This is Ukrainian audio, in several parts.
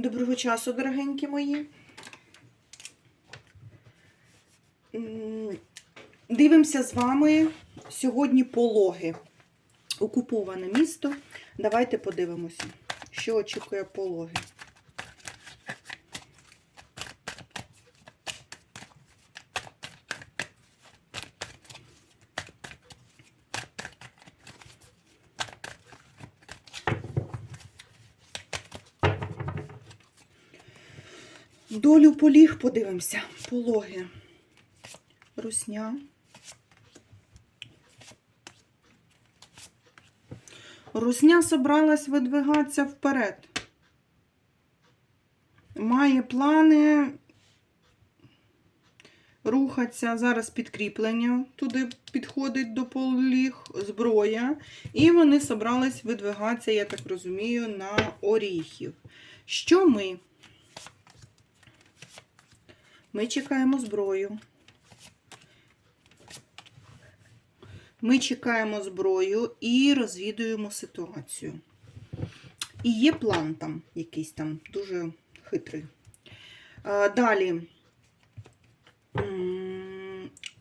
Доброго часу, дорогенькі мої. Дивимося з вами сьогодні пологи. Окуповане місто. Давайте подивимося, що очікує пологи. Долю поліг подивимося. Пологи. Русня. Русня собралась видвигатися вперед. Має плани рухатися. Зараз підкріплення туди підходить до поліг, зброя. І вони собрались видвигатися, я так розумію, на оріхів. Що ми? Ми чекаємо зброю. Ми чекаємо зброю і розвідуємо ситуацію. І є план там якийсь там дуже хитрий. Далі.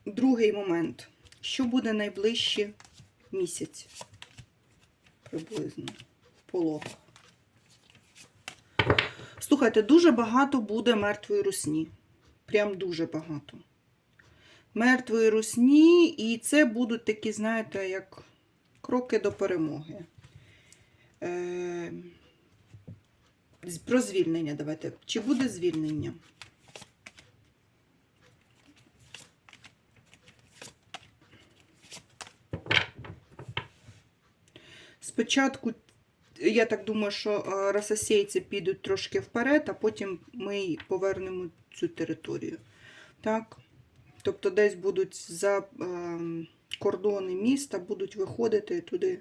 Другий момент. Що буде найближчий місяць? Приблизно. Полог. Слухайте, дуже багато буде мертвої русні. Прям дуже багато. Мертвої русні, і це будуть такі, знаєте, як кроки до перемоги. Е, Про звільнення давайте. Чи буде звільнення? Спочатку, я так думаю, що е, рососейці підуть трошки вперед, а потім ми повернемо цю територію. Так? Тобто десь будуть за е, кордони міста, будуть виходити туди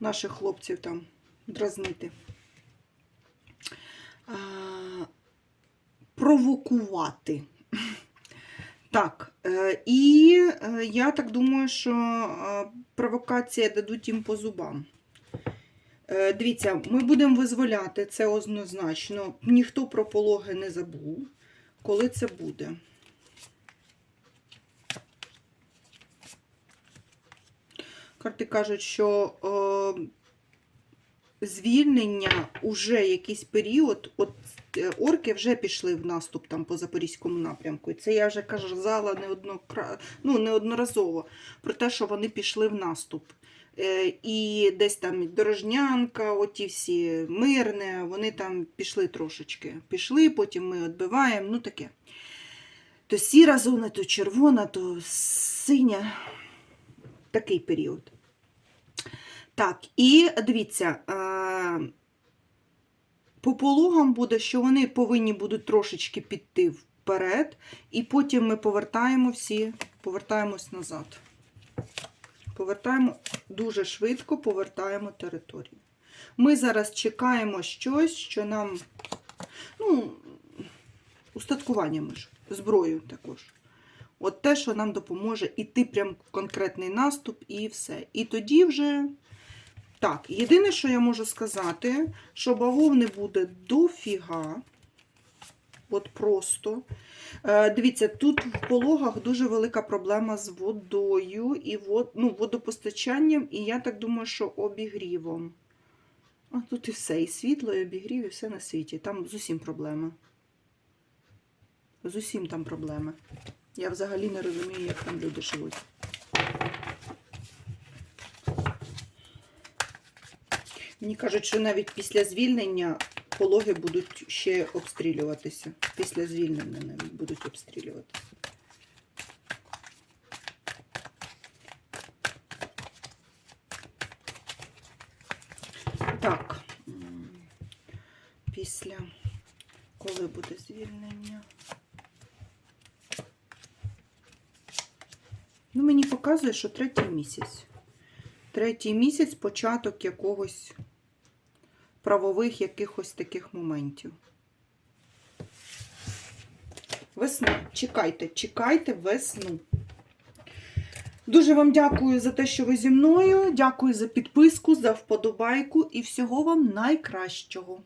наших хлопців там дразнити. Провокувати. Так, е, і е, я так думаю, що провокація дадуть їм по зубам. Е, Дивіться, ми будемо визволяти це однозначно. Ніхто про пологи не забув. Коли це буде? Карти кажуть, що е, звільнення уже якийсь період, от е, орки вже пішли в наступ там по Запорізькому напрямку. І це я вже казала неоднокра... ну, неодноразово про те, що вони пішли в наступ. Е, і десь там Дорожнянка, оті всі мирне, вони там пішли трошечки. Пішли, потім ми відбиваємо, ну таке. То сіра зона, то червона, то синя. Такий період. Так, і дивіться, е, по пологам буде, що вони повинні будуть трошечки піти вперед, і потім ми повертаємо всі, повертаємось назад. Повертаємо дуже швидко, повертаємо територію. Ми зараз чекаємо щось, що нам, ну, устаткуваннями ж, зброю також. От те, що нам допоможе іти прям в конкретний наступ і все. І тоді вже. Так, єдине, що я можу сказати, що бавовни буде дофіга. От просто. Е, дивіться, тут в пологах дуже велика проблема з водою і вод, ну, водопостачанням, і я так думаю, що обігрівом. А тут і все, і світло, і обігрів, і все на світі. Там з усім проблеми. З усім там проблеми. Я взагалі не розумію, як там люди живуть. Мені кажуть, що навіть після звільнення пологи будуть ще обстрілюватися. Після звільнення навіть будуть обстрілюватися. Так. Після коли буде звільнення? Ну, мені показує, що третій місяць. Третій місяць початок якогось правових якихось таких моментів. Весна. Чекайте, чекайте весну. Дуже вам дякую за те, що ви зі мною. Дякую за підписку, за вподобайку і всього вам найкращого.